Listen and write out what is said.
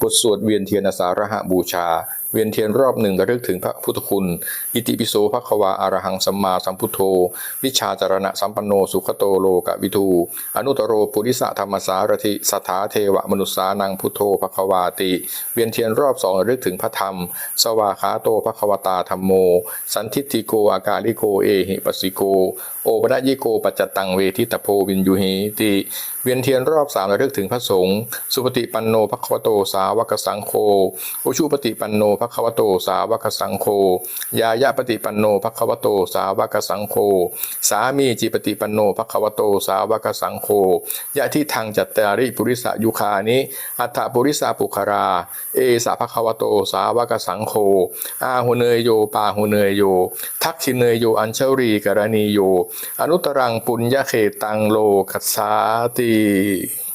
บทสวดเวียนเทียนอาสาฬหบูชา เวียนเทียนรอบหนึ่งระลึกถึงพระพุทธคุณ อิติปิโสภควาอารหังสัมมาสัมพุทโธ วิชาจารณะสัมปันโนสุขโตโลกวิทู อนุตโรปุริสะธรรมสารถิสถาเทวมนุษสานังพุทโธภควาติ เวียนเทียนรอบสองระลึกถึงพระธรรม สวาขาโตภควตาธรรมโม สันทิฏฐิโกอากาลิโกเอหิปัสสิโก โอปัญิโกปัจจตังเวทิตโพวินยูหิติเวียนเทียนรอบสามระลึกถึงพระสงฆ์สุปฏิปันโนภควโตสาวกสังโฆอุชุปฏิปันโนภควโตสาวกสังโฆยายะปฏิปันโนภควโตสาวกสังโฆสามีจิปฏิปันโนภควโตสาวกสังโฆยะที่ทางจัตตาริปุริสยุคานิอัฏฐปุริสาปุคารา เอสาภควโตสาวกสังโฆอาหุเนยโยปาหุเนยโย ทักขิเนยโยอัญเชรีกรณีโย อนุตรังปุญญเขตังโลกัสสาติ que